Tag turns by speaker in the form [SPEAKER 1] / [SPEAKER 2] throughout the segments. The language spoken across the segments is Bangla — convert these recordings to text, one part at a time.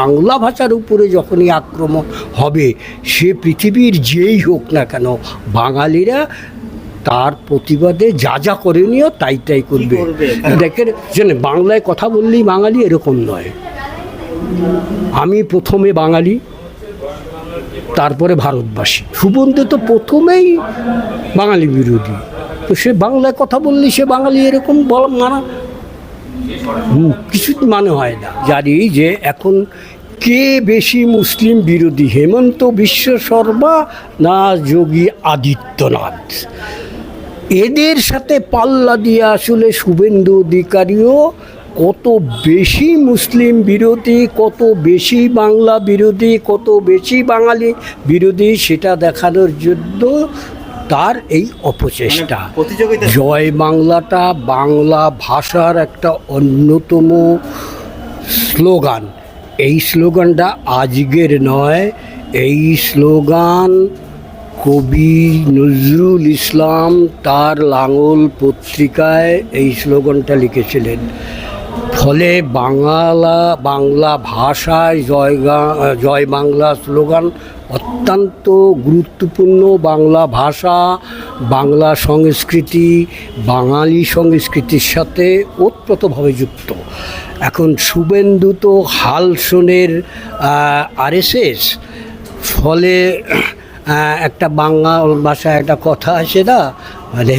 [SPEAKER 1] বাংলা ভাষার উপরে যখনই আক্রমণ হবে সে পৃথিবীর যেই হোক না কেন বাঙালিরা তার প্রতিবাদে যা যা করণীয় তাই তাই করবে? দেখেন জানেন বাংলায় কথা বললেই বাঙালি এরকম নয়। আমি প্রথমে বাঙালি তারপরে ভারতবাসী। সুবন্ধু তো প্রথমেই বাঙালি বিরোধী। তো সে বাংলায় কথা বললে সে বাঙালি এরকম বল হুম, কিছু মানে হয় না। জানি যে এখন কে বেশি মুসলিম বিরোধী, হেমন্ত বিশ্ব শর্মা না যোগী আদিত্যনাথ? এদের সাথে পাল্লা দিয়ে আসলে শুভেন্দু অধিকারীও কত বেশি মুসলিম বিরোধী, কত বেশি বাংলা বিরোধী, কত বেশি বাঙালি বিরোধী সেটা দেখানোর জন্য তার এই অপচেষ্টা।
[SPEAKER 2] মানে
[SPEAKER 1] জয় বাংলাটা বাংলা ভাষার একটা অন্যতম স্লোগান। এই স্লোগানটা আজকের নয় এই স্লোগান কবি নজরুল ইসলাম তার লাঙল পত্রিকায় এই স্লোগানটা লিখেছিলেন। ফলে বাংলা বাংলা ভাষায় জয় জয় বাংলা স্লোগান অত্যন্ত গুরুত্বপূর্ণ বাংলা ভাষা, বাংলা সংস্কৃতি, বাঙালি সংস্কৃতির সাথে ওতপ্রোতভাবে যুক্ত। এখন শুভেন্দু তো হালসনের আরএসএস, ফলে একটা বাংলা ভাষায় একটা কথা আছে না? মানে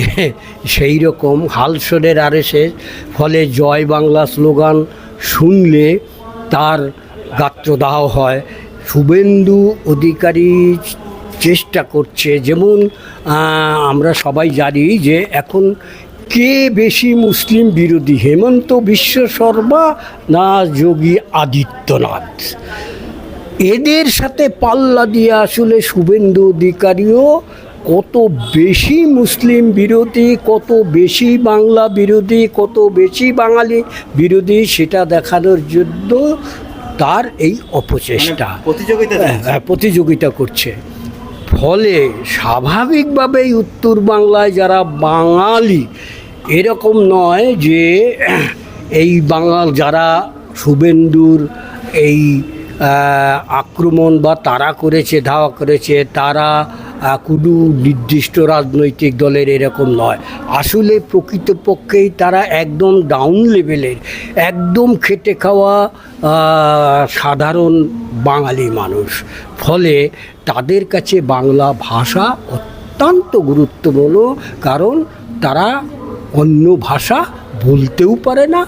[SPEAKER 1] সেই রকম হালসনের আরএসএস, ফলে জয় বাংলা স্লোগান শুনলে তার গাত্রদাহ হয়। শুভেন্দু অধিকারী চেষ্টা করছে। যেমন আমরা সবাই জানি যে এখন কে বেশি মুসলিম বিরোধী? হেমন্ত বিশ্ব শর্মা না যোগী আদিত্যনাথ? এদের সাথে পাল্লা দিয়ে আসলে শুভেন্দু অধিকারীও কত বেশি মুসলিম বিরোধী, কত বেশি বাংলা বিরোধী, কত বেশি বাঙালি বিরোধী সেটা দেখানোর জন্য তার এই অপচেষ্টা।
[SPEAKER 2] মানে প্রতিযোগিতা
[SPEAKER 1] হ্যাঁ, হ্যাঁ, প্রতিযোগিতা করছে। ফলে স্বাভাবিকভাবেই উত্তর বাংলায় যারা বাঙালি এরকম নয় যে এই বাঙাল যারা শুভেন্দুর এই আক্রমণ বা তারা করেছে ধাওয়া করেছে তারা কোনো নির্দিষ্ট রাজনৈতিক দলের এরকম নয়। আসলে প্রকৃতপক্ষেই তারা একদম ডাউন লেভেলের একদম খেটে খাওয়া সাধারণ বাঙালি মানুষ। ফলে তাদের কাছে বাংলা ভাষা অত্যন্ত গুরুত্বপূর্ণ, কারণ তারা অন্য ভাষা বলতেও পারে না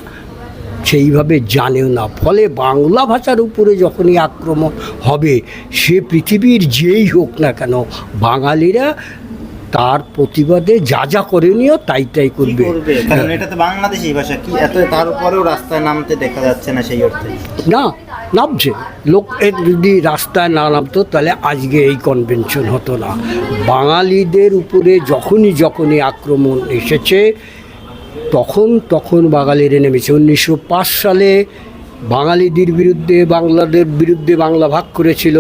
[SPEAKER 1] সেইভাবে জানেও না। ফলে বাংলা ভাষার উপরে যখনই আক্রমণ হবে সে পৃথিবীর যেই হোক না কেন বাঙালিরা তার প্রতিবাদে যা যা করণীয় তাই তাই করবে।
[SPEAKER 2] কারণ এটা তো বাংলাদেশি ভাষা কি? এত তারপরেও রাস্তায় নামতে দেখা যাচ্ছে না সেই অর্থে।
[SPEAKER 1] না নামছে। লোক যদি রাস্তায় না নামতো তাহলে আজকে এই কনভেনশন হতো না। বাঙালিদের উপরে যখনই যখনই আক্রমণ এসেছে তখন তখন বাঙালিরা নেমেছে উনিশশো পাঁচ সালে বাঙালিদের বিরুদ্ধে, বাংলাদের বিরুদ্ধে বাংলা ভাগ করেছিল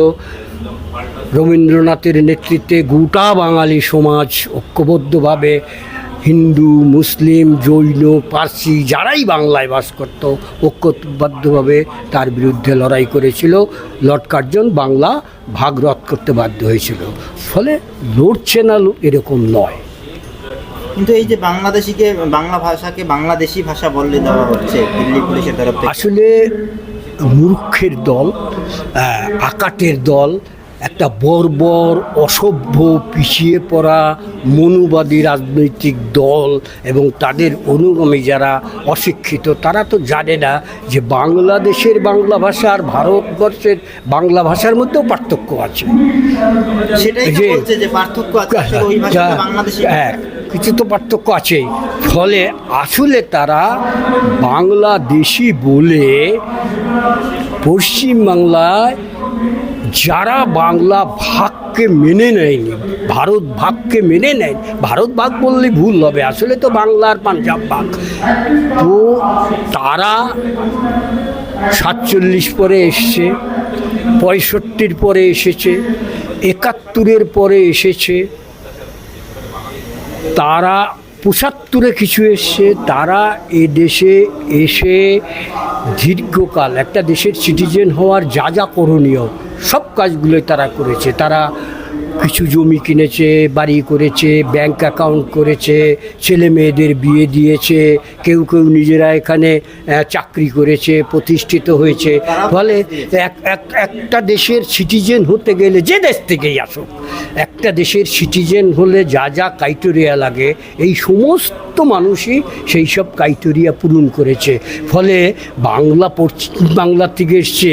[SPEAKER 1] রবীন্দ্রনাথের নেতৃত্বে গোটা বাঙালি সমাজ ঐক্যবদ্ধভাবে। হিন্দু, মুসলিম, জৈন, পার্সি, যারাই বাংলায় বাস করত, ঐক্যবদ্ধভাবে তার বিরুদ্ধে লড়াই করেছিল। লর্ড কার্জন বাংলা ভাগ রদ করতে বাধ্য হয়েছিল। ফলে লড়ছে না এরকম নয়।
[SPEAKER 2] কিন্তু এই যে বাংলাদেশিকে বাংলা ভাষাকে বাংলাদেশি ভাষা বললে দেওয়া হচ্ছে দিল্লি পুলিশের তরফ থেকে।
[SPEAKER 1] আসলে মূর্খের দল আকাটের দল একটা বর্বর অসভ্য পিছিয়ে পড়া মনুবাদী রাজনৈতিক দল এবং তাদের অনুগামী যারা অশিক্ষিত তারা তো জানে না যে বাংলাদেশের বাংলা ভাষা আর ভারতবর্ষের বাংলা ভাষার মধ্যেও পার্থক্য আছে।
[SPEAKER 2] সেটাই
[SPEAKER 1] যে-
[SPEAKER 2] পার্থক্য আছে
[SPEAKER 1] হ্যাঁ কিছু তো পার্থক্য আছেই। ফলে আসলে তারা বাংলাদেশি বলে পশ্চিমবাংলায় যারা বাংলা ভাগকে মেনে নেয়নি, ভারত ভাগকে মেনে নেয় ভারত ভাগ বললে ভুল হবে, আসলে তো বাংলার পাঞ্জাব ভাগ। তো তারা সাতচল্লিশ পরে এসছে, পঁয়ষট্টির পরে এসেছে, একাত্তরের পরে এসেছে তারা পঁচাত্তরে কিছু এসছে, তারা এ দেশে এসে দীর্ঘকাল একটা দেশের সিটিজেন হওয়ার যা যা করণীয়, সব কাজগুলোই তারা করেছে। তারা কিছু জমি কিনেছে, বাড়ি করেছে ব্যাংক অ্যাকাউন্ট করেছে, ছেলে মেয়েদের বিয়ে দিয়েছে, কেউ কেউ নিজেরা এখানে চাকরি করেছে, প্রতিষ্ঠিত হয়েছে। ফলে এক এক, একটা দেশের সিটিজেন হতে গেলে যে দেশ থেকেই আসুক। একটা দেশের সিটিজেন হলে যা যা ক্রাইটেরিয়া লাগে, এই সমস্ত মানুষই সেই সব ক্রাইটেরিয়া পূরণ করেছে। ফলে বাংলা পশ্চিম বাংলা থেকে এসছে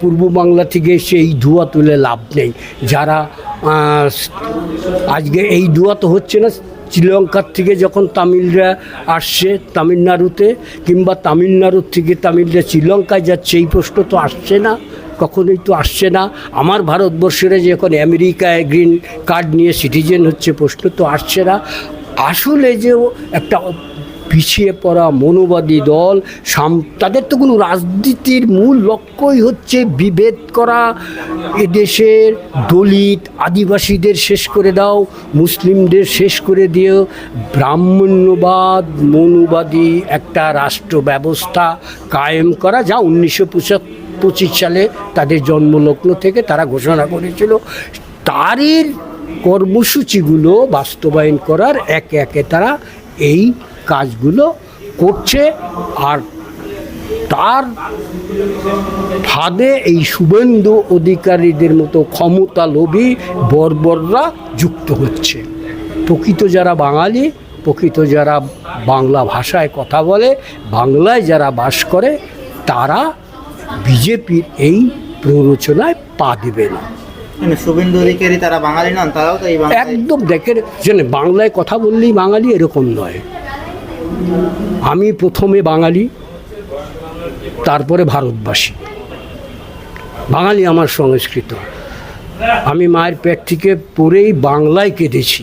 [SPEAKER 1] পূর্ব বাংলা থেকে এসছে, এই ধোয়া তুলে লাভ নেই। যারা আজকে এই ধোয়া তো হচ্ছে না, শ্রীলঙ্কার থেকে যখন তামিলরা আসছে তামিলনাড়ুতে, কিংবা তামিলনাড়ুর থেকে তামিলরা শ্রীলঙ্কায় যাচ্ছে, এই প্রশ্ন তো আসছে না। কখনোই তো আসছে না। আমার ভারতবর্ষের যে এখন আমেরিকায় গ্রিন কার্ড নিয়ে সিটিজেন হচ্ছে প্রশ্ন তো আসছে না। আসলে যে একটা পিছিয়ে পড়া মনোবাদী দল, সাম, তাদের তো কোনো রাজনীতির মূল লক্ষ্যই হচ্ছে বিভেদ করা। এদেশের দলিত আদিবাসীদের শেষ করে দাও, মুসলিমদের শেষ করে দিও। ব্রাহ্মণ্যবাদ, মনুবাদী একটা রাষ্ট্র ব্যবস্থা কায়েম করা, যা উনিশশো পঁচিশ সালে তাদের জন্মলগ্ন থেকে তারা ঘোষণা করেছিল। তারই কর্মসূচিগুলো বাস্তবায়ন করার একে একে তারা এই কাজগুলো করছে আর তার ফাঁদে এই শুভেন্দু অধিকারীদের মতো ক্ষমতা লোভী বর্বররা যুক্ত হচ্ছে। প্রকৃত যারা বাঙালি, প্রকৃত যারা বাংলা ভাষায় কথা বলে, বাংলায় যারা বাস করে, তারা বিজেপির এই প্ররোচনায় পা দেবে না।
[SPEAKER 2] মানে শুভেন্দু অধিকারী তারা বাঙালি নন তারাও তো
[SPEAKER 1] একদম দেখে জেনে বাংলায় কথা বললেই বাঙালি এরকম নয়। আমি প্রথমে বাঙালি তারপরে ভারতবাসী। বাঙালি আমার সংস্কৃত। আমি মায়ের পেট থেকে পড়েই বাংলায় কেঁদেছি।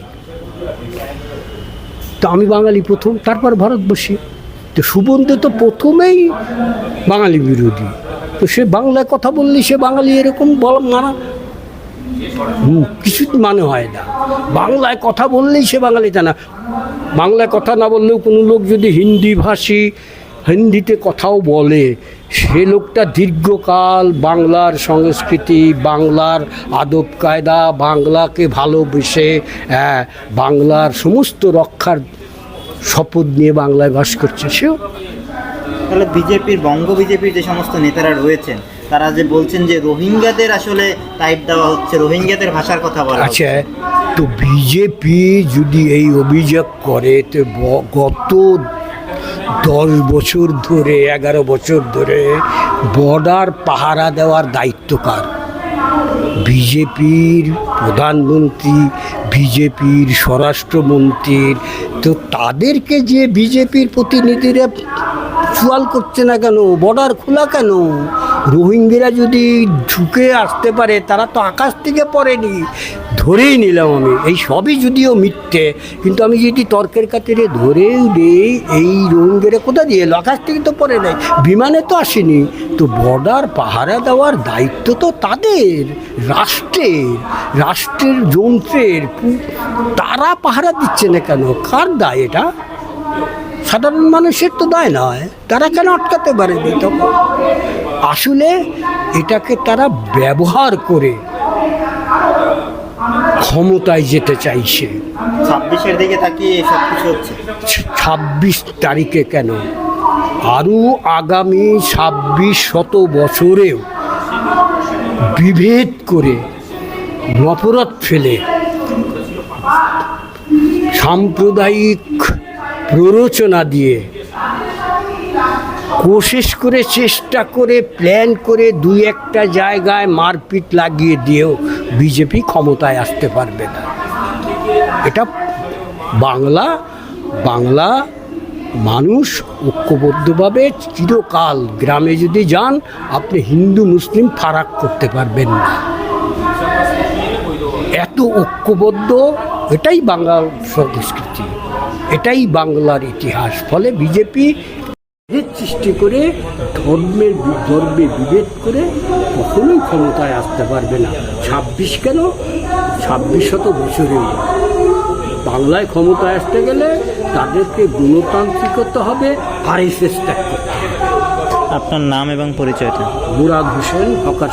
[SPEAKER 1] তো আমি বাঙালি প্রথম তারপর ভারতবাসী। তো সুবন্ধে তো প্রথমেই বাঙালি বিরোধী। তো সে বাংলায় কথা বললে সে বাঙালি এরকম বল মানা কিছু মানে হয় না। বাংলায় কথা বললেই সে বাঙালি তা না। বাংলায় কথা না বললেও কোনো লোক যদি হিন্দি ভাষী হিন্দিতে কথাও বলে সে লোকটা দীর্ঘকাল বাংলার সংস্কৃতি বাংলার আদব কায়দা বাংলাকে ভালোবেসে হ্যাঁ, বাংলার সমস্ত রক্ষার শপথ নিয়ে বাংলায় বাস করছে। সেও
[SPEAKER 2] তাহলে বিজেপির, বঙ্গ বিজেপির যে সমস্ত নেতারা রয়েছেন, তারা যে বলছেন যে রোহিঙ্গাদের আসলে টাইপ দেওয়া হচ্ছে, রোহিঙ্গাদের ভাষার কথা বলা হচ্ছে।
[SPEAKER 1] আচ্ছা তো বিজেপি যদি এই অভিযোগ করে, তো গত দশ বছর ধরে, এগারো বছর ধরে বর্ডার পাহারা দেওয়ার দায়িত্ব কার বিজেপির প্রধানমন্ত্রী, বিজেপির স্বরাষ্ট্রমন্ত্রীর তো তাদেরকে যে বিজেপির প্রতিনিধিরা চুয়াল করছে না কেন? বর্ডার খোলা কেন? রোহিঙ্গিরা যদি ঢুকে আসতে পারে, তারা তো আকাশ থেকে পড়েনি। ধরেই নিলাম আমি, এই সবই যদিও মিথ্যে, কিন্তু আমি যদি তর্কের খাতিরে ধরেই নেই এই রোহিঙ্গিরা কোথা দিয়ে এলো? আকাশ থেকে তো পড়ে নাই, বিমানে তো আসেনি। তো বর্ডার পাহারা দেওয়ার দায়িত্ব তো তাদের, রাষ্ট্রের রাষ্ট্রের যন্ত্রের। তারা পাহারা দিচ্ছে না কেন? কার দায় এটা? সাধারণ মানুষের তো দায় নয় তারা কেন আটকাতে পারেনি তখন আসলে এটাকে তারা ব্যবহার করে ক্ষমতায় যেতে চাইছে।
[SPEAKER 2] ছাব্বিশের দিকে তাকিয়ে সব কিছু হচ্ছে।
[SPEAKER 1] ছাব্বিশ তারিখে কেন? আরও আগামী ছাব্বিশ শত বছরেও বিভেদ করে নফরত ফেলে। সাম্প্রদায়িক প্ররোচনা দিয়ে। কোশিশ করে, চেষ্টা করে প্ল্যান করে দুই একটা জায়গায় মারপিট লাগিয়ে দিয়েও বিজেপি ক্ষমতায় আসতে পারবে না। এটা বাংলা বাংলা মানুষ ঐক্যবদ্ধভাবে চিরকাল গ্রামে যদি যান, আপনি হিন্দু, মুসলিম ফারাক করতে পারবেন না। এত ঐক্যবদ্ধ, এটাই বাংলার সংস্কৃতি। এটাই বাংলার ইতিহাস। ফলে বিজেপি বিভেদ সৃষ্টি করে ধর্মের ধর্মে বিভেদ করে কখনোই ক্ষমতায় আসতে পারবে না। ছাব্বিশ কেন? ছাব্বিশ শত বছরেও। বাংলায় ক্ষমতায় আসতে গেলে তাদেরকে গণতান্ত্রিক করতে হবে আর এস এস ত্যাগ করতে হবে।
[SPEAKER 2] আপনার নাম এবং পরিচয়টা?
[SPEAKER 1] মুরাদ হোসেন হকার